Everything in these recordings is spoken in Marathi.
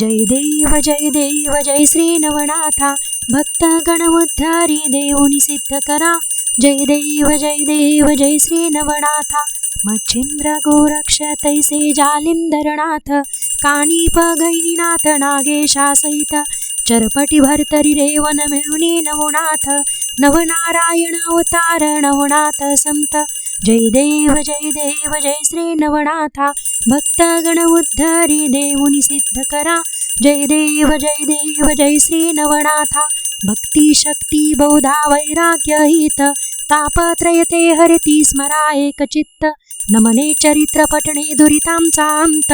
जय देव जय देव जय श्री नवनाथा भक्त गण उद्धारी देऊनी सिद्ध करा। जय देव जय देव जय श्री नवनाथा मच्छिंद्र गोरक्ष तैसे जालिंदरनाथ कानिप गैनीनाथ नागेशा सहित चरपटी भरतरी रेवन मिळुनी नवनाथ नवनारायण अवतार नवनाथ संत। जय देव जय देव जय श्री नवनाथा. भक्तगण उद्धारी देऊनी सिद्ध करा. जय देव जय देव जय श्री नवनाथा. भक्ती शक्ती बौधा वैराग्य हित. तापत्रयते हरती स्मरा एकचित्त नमने चरित्र पठणे दुरितांचा अंत.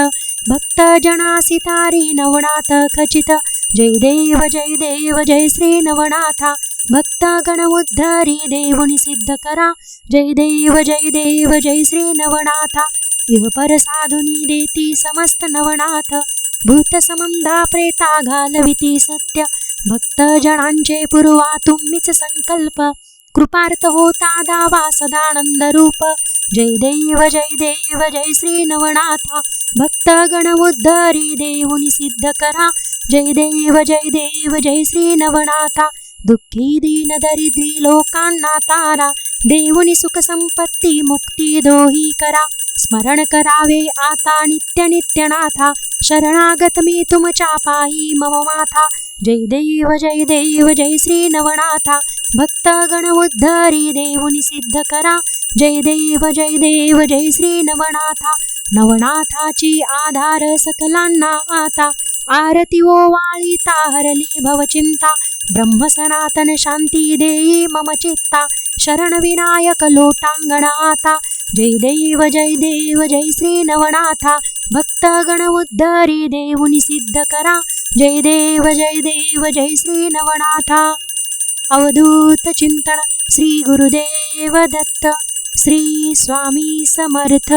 भक्त जनासी तारी नवनाथ खचित. जय देव जय देव जय श्री नवनाथा. भक्त गण उद्धारी देऊनी सिद्ध करा जय देव जय देव जय श्री नवनाथा इह पर साधुनी देती समस्त नवनाथ भूत समंधा प्रेता घालविती सत्य भक्त जनांचे पुरवा तुम्हीच संकल्प कृपार्थ होता दावा सदानंद रूप जय देव जय देव जय श्री नवनाथा भक्त गण देऊनी सिद्ध करा जय देव जय देव जय श्री नवनाथा दुःखी दीन दरिद्री लोकांना तारा देऊनी सुख संपत्ती मुक्ती दोही करा स्मरण करावे आता नित्य नित्यनाथा शरणागत मी तुमच्या पायी मम माथा जय देव जय देव जय श्री नवनाथा भक्त गण देऊनी सिद्ध करा जय देव जय देव जय श्री नवनाथा नवनाथाची आधार सकलांना आता आरती ओ वाळीता हरली भवचिंता ब्रह्मसनातन शांती देई मम चित्ता शरण विनायक लोटांगण जय देव जय देव जय श्री नवनाथा भक्त गण उद्धारी देऊनी सिद्ध करा। जय देव जय देव जय श्री नवनाथा अवधूत चिंतन श्री गुरुदेव दत्त। श्री स्वामी समर्थ।